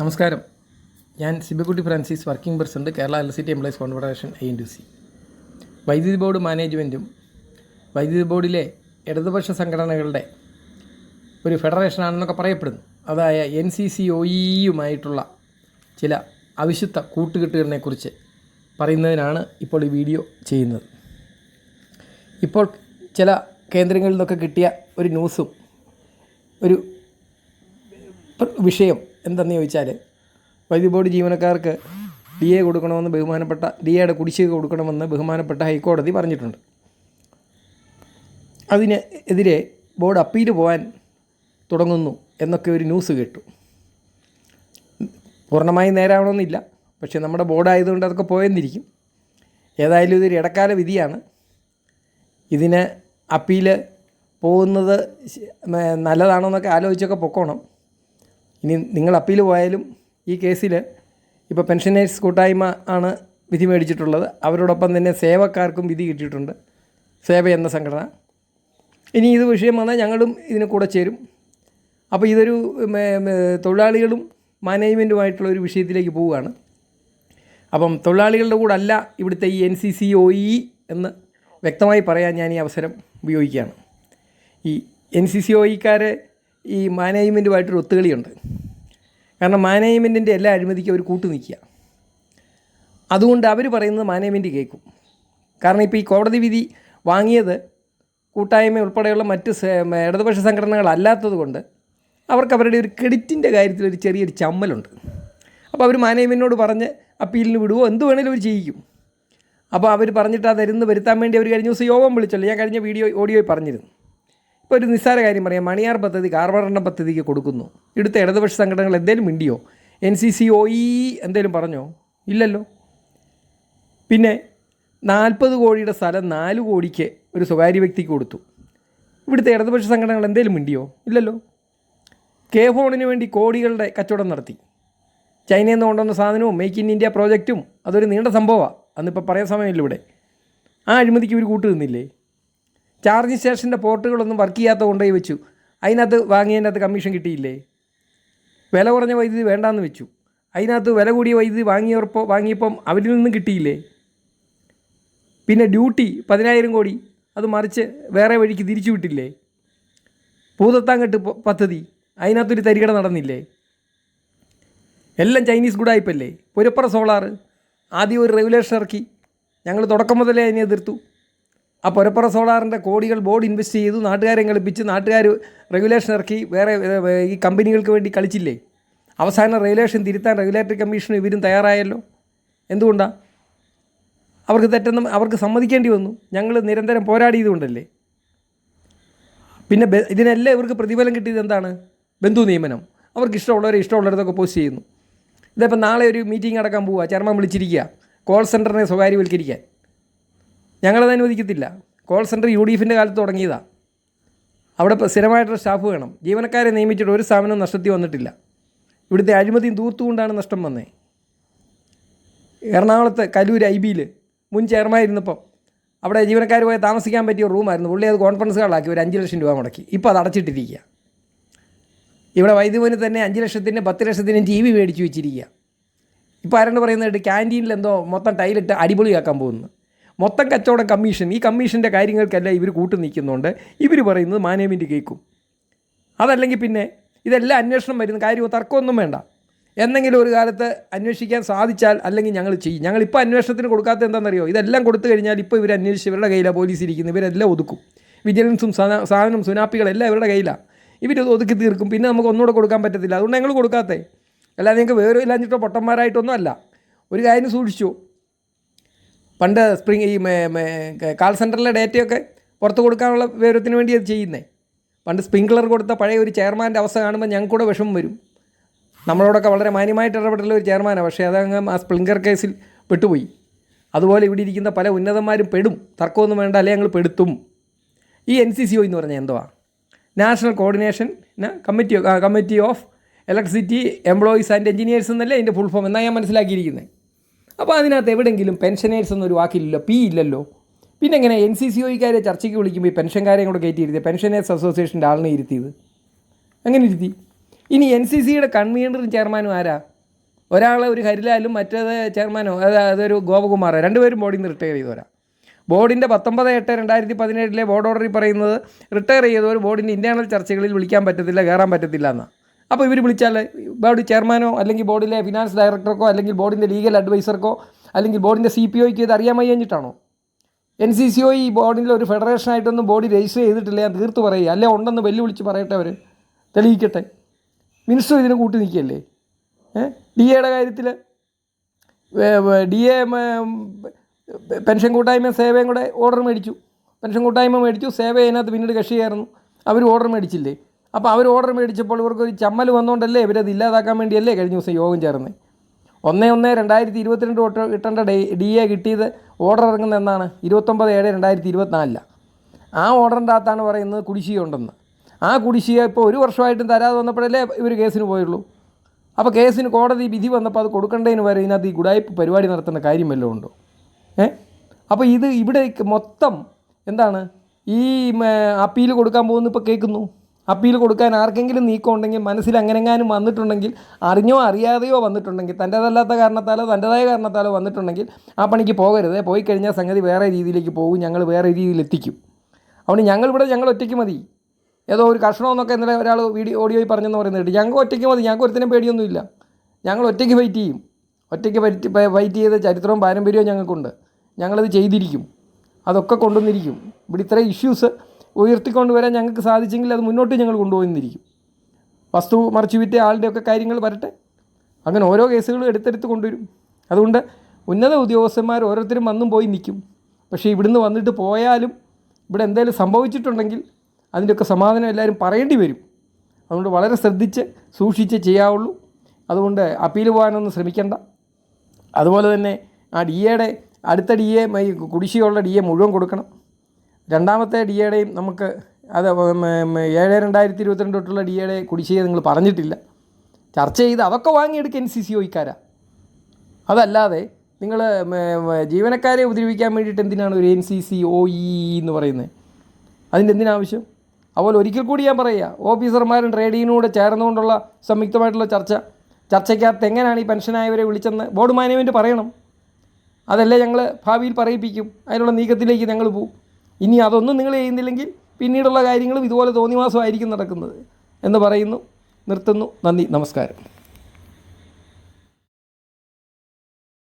നമസ്കാരം. ഞാൻ Sibikutty Francis working president Kerala L C T employees confederation A to C വൈദ്യുതി board മാനേജ്മെന്റും വൈദ്യുതി ബോർഡിലെ ഇടതുപക്ഷ സംഘടനകളുടെ ഒരു ഫെഡറേഷനാണെന്നൊക്കെ പറയപ്പെടുന്നു. അതായ എൻ സി സി ഒ ഇയുമായിട്ടുള്ള ചില അവിശുദ്ധ കൂട്ടുകെട്ടുകളിനെക്കുറിച്ച് പറയുന്നതിനാണ് ഇപ്പോൾ ഈ വീഡിയോ ചെയ്യുന്നത്. ഇപ്പോൾ ചില കേന്ദ്രങ്ങളിൽ നിന്നൊക്കെ കിട്ടിയ ഒരു ന്യൂസും ഒരു വിഷയം എന്തെന്ന് ചോദിച്ചാൽ വൈദ്യുതി ബോർഡ് ജീവനക്കാർക്ക് ഡി എ കൊടുക്കണമെന്ന് ബഹുമാനപ്പെട്ട ഡി എയുടെ കുടിശ്ശിക കൊടുക്കണമെന്ന് ബഹുമാനപ്പെട്ട ഹൈക്കോടതി പറഞ്ഞിട്ടുണ്ട്. അതിന് എതിരെ ബോർഡ് അപ്പീൽ പോകാൻ തുടങ്ങുന്നു എന്നൊക്കെ ഒരു ന്യൂസ് കേട്ടു. പൂർണമായും നേരാവണമെന്നില്ല. പക്ഷേ നമ്മുടെ ബോർഡായതുകൊണ്ട് അതൊക്കെ പോയെന്നിരിക്കും. ഏതായാലും ഇതൊരു ഇടക്കാല വിധിയാണ്. ഇതിന് അപ്പീൽ പോകുന്നത് നല്ലതാണോ എന്നൊക്കെ ആലോചിച്ചൊക്കെ പൊക്കോണം. ഇനി നിങ്ങൾ അപ്പീൽ പോയാലും ഈ കേസിൽ ഇപ്പോൾ പെൻഷനേഴ്സ് കൂട്ടായ്മ ആണ് വിധി മേടിച്ചിട്ടുള്ളത്. അവരോടൊപ്പം തന്നെ സേവക്കാർക്കും വിധി കിട്ടിയിട്ടുണ്ട്. സേവ എന്ന സംഘടന. ഇനി ഇത് വിഷയം വന്നാൽ ഞങ്ങളും ഇതിന് കൂടെ ചേരും. അപ്പോൾ ഇതൊരു തൊഴിലാളികളും മാനേജ്മെന്റുമായിട്ടുള്ള ഒരു വിഷയത്തിലേക്ക് പോവുകയാണ്. അപ്പം തൊഴിലാളികളുടെ കൂടെ അല്ല ഇവിടുത്തെ ഈ N C C O E എന്ന് വ്യക്തമായി പറയാൻ ഞാൻ ഈ അവസരം ഉപയോഗിക്കുകയാണ്. ഈ എൻ സി സി ഒ ഇക്കാരെ ഈ മാനേജ്മെന്റുമായിട്ടൊരു ഒത്തുകളിയുണ്ട്. കാരണം മാനേജ്മെന്റിന്റെ എല്ലാ അഴിമതിക്കും അവർ കൂട്ടു നിൽക്കുക. അതുകൊണ്ട് അവർ പറയുന്നത് മാനേജ്മെന്റ് കേൾക്കും. കാരണം ഇപ്പോൾ ഈ കോടതി വിധി വാങ്ങിയത് കൂട്ടായ്മ ഉൾപ്പെടെയുള്ള മറ്റ് ഇടതുപക്ഷ സംഘടനകളല്ലാത്തത് കൊണ്ട് അവർക്ക് അവരുടെ ഒരു ക്രെഡിറ്റിന്റെ കാര്യത്തിൽ ഒരു ചെറിയൊരു ചമ്മലുണ്ട്. അപ്പോൾ അവർ മാനേജ്മെന്റിനോട് പറഞ്ഞ് അപ്പീലിന് വിടുവോ? എന്ത് വേണേലും അവർ ചെയ്യിക്കും. അപ്പോൾ അവർ പറഞ്ഞിട്ട് ആ തരുന്ന് വരുത്താൻ വേണ്ടി അവർ കഴിഞ്ഞ ദിവസം യോഗം വിളിച്ചല്ലോ. ഞാൻ കഴിഞ്ഞ വീഡിയോ ഓഡിയോയിൽ പറഞ്ഞിരുന്നു. ഒരു നിസ്സാര കാര്യം പറയാം. മണിയാർ പദ്ധതി കാർവരണ പദ്ധതിക്ക് കൊടുക്കുന്നു. ഇവിടുത്തെ ഇടതുപക്ഷ സംഘടനകൾ എന്തേലും മിണ്ടിയോ? N C C O E എന്തേലും പറഞ്ഞോ? ഇല്ലല്ലോ. പിന്നെ നാൽപ്പത് കോടിയുടെ സ്ഥലം നാല് കോടിക്ക് ഒരു സ്വകാര്യ വ്യക്തിക്ക് കൊടുത്തു. ഇവിടുത്തെ ഇടതുപക്ഷ സംഘടനകൾ എന്തേലും മിണ്ടിയോ? ഇല്ലല്ലോ. കെ ഫോണിന് വേണ്ടി കോടികളുടെ കച്ചവടം നടത്തി. ചൈനയിൽ നിന്ന് കൊണ്ടുവന്ന സാധനവും മേക്ക് ഇൻ ഇന്ത്യ പ്രോജക്റ്റും അതൊരു നീണ്ട സംഭവമാണ് അന്നിപ്പോൾ പറയാൻ സമയമില്ല ഇവിടെ. ആ അഴിമതിക്ക് ഇവർ കൂട്ടു നിന്നില്ലേ ചാർജിങ് സ്റ്റേഷന്റെ പോർട്ടുകളൊന്നും വർക്ക് ചെയ്യാത്ത കൊണ്ടുപോയി വെച്ചു. അതിനകത്ത് വാങ്ങിയതിനകത്ത് കമ്മീഷൻ കിട്ടിയില്ലേ? വില കുറഞ്ഞ വൈദ്യുതി വേണ്ടാന്ന് വെച്ചു. അതിനകത്ത് വില കൂടിയ വൈദ്യുതി വാങ്ങിയപ്പോൾ വാങ്ങിയപ്പം അവരിൽ നിന്നും കിട്ടിയില്ലേ? പിന്നെ ഡ്യൂട്ടി പതിനായിരം കോടി. അത് മറിച്ച് വേറെ വഴിക്ക് തിരിച്ചു വിട്ടില്ലേ? പൂതത്താങ്കെട്ട് പദ്ധതി. അതിനകത്തൊരു തരികട നടന്നില്ലേ? എല്ലാം ചൈനീസ് ഗുഡായിപ്പല്ലേ? പുരപ്പുറ സോളാർ ആദ്യം ഒരു റെഗുലേഷൻ ഇറക്കി. ഞങ്ങൾ തുടക്കം മുതലേ അതിനെ എതിർത്തു. ആ പുരപ്പുറ സോളാറിന്റെ കോടികൾ ബോർഡ് ഇൻവെസ്റ്റ് ചെയ്തു നാട്ടുകാരെ കളിപ്പിച്ച് നാട്ടുകാർ റെഗുലേഷൻ ഇറക്കി വേറെ ഈ കമ്പനികൾക്ക് വേണ്ടി കളിച്ചില്ലേ? അവസാനം റെഗുലേഷൻ തിരുത്താൻ റെഗുലേറ്ററി കമ്മീഷൻ ഇവരും തയ്യാറായല്ലോ? എന്തുകൊണ്ടാണ് അവർക്ക് തെറ്റെന്നും അവർക്ക് സമ്മതിക്കേണ്ടി വന്നു. ഞങ്ങൾ നിരന്തരം പോരാടിയതുകൊണ്ടല്ലേ പിന്നെ ഇതിനെല്ലാം ഇവർക്ക് പ്രതിഫലം കിട്ടിയത് എന്താണ്? ബന്ധു നിയമനം. അവർക്ക് ഇഷ്ടമുള്ളവരെ ഇഷ്ടമുള്ളിടത്തൊക്കെ പോസ്റ്റ് ചെയ്യുന്നു. ഇതിപ്പോൾ നാളെ ഒരു മീറ്റിംഗ് അടക്കാൻ പോവുക ചെയർമാൻ വിളിച്ചിരിക്കുക. കോൾ സെന്ററിനെ സ്വകാര്യവൽക്കരിക്കാൻ. ഞങ്ങളത് അനുവദിക്കത്തില്ല. കോൾ സെന്റർ യു ഡി എഫിന്റെ കാലത്ത് തുടങ്ങിയതാണ് അവിടെ സ്ഥിരമായിട്ടുള്ള സ്റ്റാഫ് വേണം. ജീവനക്കാരെ നിയമിച്ചിട്ട് ഒരു സ്ഥാപനം നഷ്ടത്തിൽ വന്നിട്ടില്ല. ഇവിടുത്തെ അഴിമതിയും തൂർത്തുകൊണ്ടാണ് നഷ്ടം വന്നേ. എറണാകുളത്ത് കലൂർ ഐ ബിയിൽ മുൻ ചെയർമാൻ ഇരുന്നപ്പം അവിടെ ജീവനക്കാർ പോയി താമസിക്കാൻ പറ്റിയ റൂമായിരുന്നു. പുള്ളി അത് കോൺഫറൻസ് ഹാളാക്കി ഒരു അഞ്ച് ലക്ഷം രൂപ മുടക്കി. ഇപ്പോൾ അത് അടച്ചിട്ടിരിക്കുക ഇവിടെ വൈദ്യുവിന് തന്നെ അഞ്ച് ലക്ഷത്തിന്റെ പത്ത് ലക്ഷത്തിന്റെയും ടി വി മേടിച്ച് വെച്ചിരിക്കുക ഇപ്പോൾ ആരാണ് പറയുന്നത്? ക്യാന്റീനിൽ എന്തോ മൊത്തം ടൈലിട്ട് അടിപൊളിയാക്കാൻ പോകുന്നു. മൊത്തം കച്ചവടം കമ്മീഷൻ ഈ കമ്മീഷന്റെ കാര്യങ്ങൾക്കെല്ലാം ഇവർ കൂട്ടു നിൽക്കുന്നുണ്ട്. ഇവർ പറയുന്നത് മാനേജ്മെന്റ് കേൾക്കും. അതല്ലെങ്കിൽ പിന്നെ ഇതെല്ലാം അന്വേഷണം വരുന്ന കാര്യമോ തർക്കമൊന്നും വേണ്ട. എന്തെങ്കിലും ഒരു കാലത്ത് അന്വേഷിക്കാൻ സാധിച്ചാൽ അല്ലെങ്കിൽ ഞങ്ങൾ ചെയ്യും. ഞങ്ങളിപ്പോൾ അന്വേഷണത്തിന് കൊടുക്കാത്ത എന്താണെന്നറിയോ? ഇതെല്ലാം കൊടുത്തു കഴിഞ്ഞാൽ ഇപ്പോൾ ഇവർ അന്വേഷിച്ച് ഇവരുടെ കയ്യിലാണ് പോലീസ് ഇരിക്കുന്നത്. ഇവരെല്ലാം ഒതുക്കും. വിജിലൻസും സാധന- സുനാപ്പികളെല്ലാം ഇവരുടെ കയ്യിലാണ്. ഇവരത് ഒതുക്കി തീർക്കും. പിന്നെ നമുക്ക് ഒന്നുകൂടെ കൊടുക്കാൻ പറ്റത്തില്ല. അതുകൊണ്ട് ഞങ്ങൾ കൊടുക്കാത്തേ അല്ലാതെ നിങ്ങൾക്ക് വേറെ ഇല്ലാഞ്ഞിട്ടോ പൊട്ടന്മാരായിട്ടൊന്നും അല്ല. ഒരു കാര്യം സൂക്ഷിച്ചു. പണ്ട് സ്പ്രിങ് ഈ കാൾ സെന്ററിലെ ഡേറ്റയൊക്കെ പുറത്ത് കൊടുക്കാനുള്ള വിവരത്തിന് വേണ്ടി അത് ചെയ്യുന്നത് പണ്ട് സ്പ്രിങ്ക്ലർ കൊടുത്ത പഴയ ഒരു ചെയർമാന്റെ അവസ്ഥ കാണുമ്പോൾ ഞങ്ങൾക്ക് കൂടെ വിഷമം വരും. നമ്മളോടൊക്കെ വളരെ മാന്യമായിട്ട് ഇടപെട്ടുള്ള ഒരു ചെയർമാനാണ്. പക്ഷേ അതങ്ങ് ആ സ്പ്രിങ്ക്ലർ കേസിൽ പെട്ടുപോയി. അതുപോലെ ഇവിടെ ഇരിക്കുന്ന പല ഉന്നതന്മാരും പെടും. തർക്കമൊന്നും വേണ്ട അല്ലെങ്കിൽ ഞങ്ങൾ പെടുത്തും. ഈ എൻ സി സി ഒ എന്ന് പറഞ്ഞാൽ എന്തുവാ? National coordination committee committee of electricity employees and engineers എന്നല്ലേ അതിന്റെ ഫുൾ ഫോം എന്നാണ് ഞാൻ മനസ്സിലാക്കിയിരിക്കുന്നത് അപ്പോൾ അതിനകത്ത് എവിടെയെങ്കിലും പെൻഷനേഴ്സ് എന്നൊരു വാക്കില്ലല്ലോ പി ഇല്ലല്ലോ. പിന്നെ എങ്ങനെ എൻ സി സി ഒക്കാരെ ചർച്ചയ്ക്ക് വിളിക്കുമ്പോൾ ഈ പെൻഷൻകാരെയും കൂടെ കയറ്റി ഇരുത്തിയത് പെൻഷനേഴ്സ് അസോസിയേഷന്റെ ആളിനെ ഇരുത്തിയത്. അങ്ങനെ ഇരുത്തി. ഇനി എൻ സി സിയുടെ കൺവീനറും ചെയർമാനും ആരാ? ഒരാളെ ഒരു ഹരിലാലും മറ്റേത് ചെയർമാനോ അത് അതൊരു ഗോപകുമാറോ രണ്ടുപേരും ബോർഡിൽ നിന്ന് റിട്ടയർ ചെയ്തവരാ. ബോർഡിന്റെ പത്തൊമ്പത് എട്ട് രണ്ടായിരത്തി പതിനേഴിലെ ബോർഡ് ഓർഡറിൽ പറയുന്നത് റിട്ടയർ ചെയ്തവർ ബോർഡിന്റെ ഇന്റേർണൽ ചർച്ചകളിൽ വിളിക്കാൻ പറ്റത്തില്ല കയറാൻ പറ്റത്തില്ല എന്നാണ് അപ്പോൾ ഇവർ വിളിച്ചാൽ ബോർഡ് ചെയർമാനോ അല്ലെങ്കിൽ ബോർഡിലെ ഫിനാൻസ് ഡയറക്ടർക്കോ അല്ലെങ്കിൽ ബോർഡിന്റെ ലീഗൽ അഡ്വൈസർക്കോ അല്ലെങ്കിൽ ബോർഡിന്റെ സി പി ഒയ്ക്ക് ഇത് അറിയാൻ വയ്യഞ്ഞിട്ടാണോ N C C O E ബോർഡിന്റെ ഒരു ഫെഡറേഷനായിട്ടൊന്നും ബോഡി രജിസ്റ്റർ ചെയ്തിട്ടില്ല ഞാൻ തീർത്ത് പറയുക അല്ലെ ഉണ്ടെന്ന് വെല്ലുവിളിച്ച് പറയട്ടെ അവർ തെളിയിക്കട്ടെ. മിനിസ്റ്റർ ഇതിന് കൂട്ടി നിൽക്കുകയല്ലേ? ഡി എയുടെ കാര്യത്തിൽ ഡി എ പെൻഷൻ കൂട്ടായ്മ സേവയും കൂടെ ഓർഡർ മേടിച്ചു. പെൻഷൻ കൂട്ടായ്മ മേടിച്ചു സേവ അതിനകത്ത് പിന്നീട് കക്ഷിയായിരുന്നു അവർ ഓർഡർ മേടിച്ചില്ലേ? അപ്പോൾ അവർ ഓർഡർ മേടിച്ചപ്പോൾ ഇവർക്ക് ഒരു ചമ്മൽ വന്നുകൊണ്ടല്ലേ ഇവരത് ഇല്ലാതാക്കാൻ വേണ്ടിയല്ലേ കഴിഞ്ഞ ദിവസം യോഗം ചേർന്നത് ഒന്ന് ഒന്ന് രണ്ടായിരത്തി ഇരുപത്തിരണ്ട് തൊട്ട് കിട്ടേണ്ട ഡേ ഡി എ കിട്ടിയത് ഓർഡർ ഇറങ്ങുന്ന എന്നാണ്? ഇരുപത്തൊമ്പത് ഏഴ് രണ്ടായിരത്തി ഇരുപത്തിനാലിലാണ് ആ ഓർഡറിന്റെ അകത്താണ് പറയുന്നത് കുടിശ്ശിക ഉണ്ടെന്ന് ആ കുടിശ്ശിക ഇപ്പോൾ ഒരു വർഷമായിട്ടും തരാതെ വന്നപ്പോഴല്ലേ ഇവർ കേസിന് പോയുള്ളൂ? അപ്പോൾ കേസിന് കോടതി വിധി വന്നപ്പോൾ അത് കൊടുക്കേണ്ടതിന് വരെ ഇതിനകത്ത് ഈ ഗുഡായ്പ പരിപാടി നടത്തേണ്ട കാര്യം വല്ലതും ഉണ്ടോ? ഏ? അപ്പോൾ ഇത് ഇവിടെ മൊത്തം എന്താണ്? ഈ അപ്പീൽ കൊടുക്കാൻ പോകുന്ന ഇപ്പോൾ കേൾക്കുന്നു? അപ്പീൽ കൊടുക്കാൻ ആർക്കെങ്കിലും നീക്കം ഉണ്ടെങ്കിൽ മനസ്സിൽ അങ്ങനെങ്ങാനും വന്നിട്ടുണ്ടെങ്കിൽ അറിഞ്ഞോ അറിയാതെയോ വന്നിട്ടുണ്ടെങ്കിൽ തന്റേതല്ലാത്ത കാരണത്താലോ തന്റേതായ കാരണത്താലോ വന്നിട്ടുണ്ടെങ്കിൽ ആ പണിക്ക് പോകരുത്. പോയി കഴിഞ്ഞാൽ സംഗതി വേറെ രീതിയിലേക്ക് പോകും. ഞങ്ങൾ വേറെ രീതിയിൽ എത്തിക്കും. അതുകൊണ്ട് ഞങ്ങളിവിടെ ഞങ്ങൾ ഒറ്റയ്ക്ക് മതി. ഏതോ ഒരു കഷ്ണമെന്നൊക്കെ ഇന്നലെ ഒരാൾ വീഡിയോ ഓഡിയോയിൽ പറഞ്ഞെന്ന് പറയുന്നത് ഞങ്ങൾ ഒറ്റയ്ക്ക് മതി. ഞങ്ങൾക്ക് ഒരുത്തിനും പേടിയൊന്നുമില്ല. ഞങ്ങൾ ഒറ്റയ്ക്ക് ഫൈറ്റ് ചെയ്യും. ഒറ്റയ്ക്ക് ഫൈറ്റ് ഫൈറ്റ് ചെയ്ത ചരിത്രവും പാരമ്പര്യവും ഞങ്ങൾക്കുണ്ട്. ഞങ്ങളത് ചെയ്തിരിക്കും. അതൊക്കെ കൊണ്ടുവന്നിരിക്കും. ഇവിടെ ഇത്രയും ഇഷ്യൂസ് ഉയർത്തിക്കൊണ്ട് വരാൻ ഞങ്ങൾക്ക് സാധിച്ചെങ്കിൽ അത് മുന്നോട്ട് ഞങ്ങൾ കൊണ്ടുപോയിരിക്കും വസ്തു മറിച്ച് വിറ്റ ആളുടെയൊക്കെ കാര്യങ്ങൾ വരട്ടെ. അങ്ങനെ ഓരോ കേസുകളും എടുത്തെടുത്ത് കൊണ്ടുവരും. അതുകൊണ്ട് ഉന്നത ഉദ്യോഗസ്ഥന്മാർ ഓരോരുത്തരും വന്നും പോയി നിൽക്കും. പക്ഷേ ഇവിടുന്ന് വന്നിട്ട് പോയാലും ഇവിടെ എന്തെങ്കിലും സംഭവിച്ചിട്ടുണ്ടെങ്കിൽ അതിന്റെയൊക്കെ സമാധാനം എല്ലാവരും പറയേണ്ടി വരും. അതുകൊണ്ട് വളരെ ശ്രദ്ധിച്ച് സൂക്ഷിച്ച് ചെയ്യാവുള്ളൂ. അതുകൊണ്ട് അപ്പീൽ പോകാനൊന്നും ശ്രമിക്കേണ്ട. അതുപോലെ തന്നെ ആ ഡി എയുടെ അടുത്ത ഡി എ കുടിശ്ശികയുള്ള ഡി എ മുഴുവൻ കൊടുക്കണം. രണ്ടാമത്തെ ഡി എയുടെയും നമുക്ക് അത് ഏഴ് രണ്ടായിരത്തി ഇരുപത്തിരണ്ട് തൊട്ടുള്ള ഡി എയുടെ കുടിശ്ശിക നിങ്ങൾ പറഞ്ഞിട്ടില്ല. ചർച്ച ചെയ്ത് അതൊക്കെ വാങ്ങിയെടുക്കുക എൻ സി സി ഒക്കാരാ അതല്ലാതെ നിങ്ങൾ ജീവനക്കാരെ ഉപദ്രവിക്കാൻ വേണ്ടിയിട്ട് എന്തിനാണ് ഒരു N C C O E എന്ന് പറയുന്നത്? അതിന്റെ എന്തിനാവശ്യം അതുപോലെ ഒരിക്കൽ കൂടി ഞാൻ പറയുക ഓഫീസർമാരും ട്രേഡ് യൂണിയനോട് ചേർന്നുകൊണ്ടുള്ള സംയുക്തമായിട്ടുള്ള ചർച്ച. ചർച്ചയ്ക്കകത്ത് എങ്ങനെയാണ് ഈ പെൻഷനായവരെ വിളിച്ചെന്ന് ബോർഡ് മാനേജ്മെന്റ് പറയണം. അതല്ലേ ഞങ്ങൾ ഭാവിയിൽ പറയിപ്പിക്കും. അതിനുള്ള നീക്കത്തിലേക്ക് ഞങ്ങൾ പോവും. ഇനി അതൊന്നും നിങ്ങൾ ചെയ്യുന്നില്ലെങ്കിൽ പിന്നീടുള്ള കാര്യങ്ങളും ഇതുപോലെ തോന്നിവാസമായിരിക്കും നടക്കുന്നത് എന്ന് പറയുന്നു. നിർത്തുന്നു. നന്ദി. നമസ്കാരം.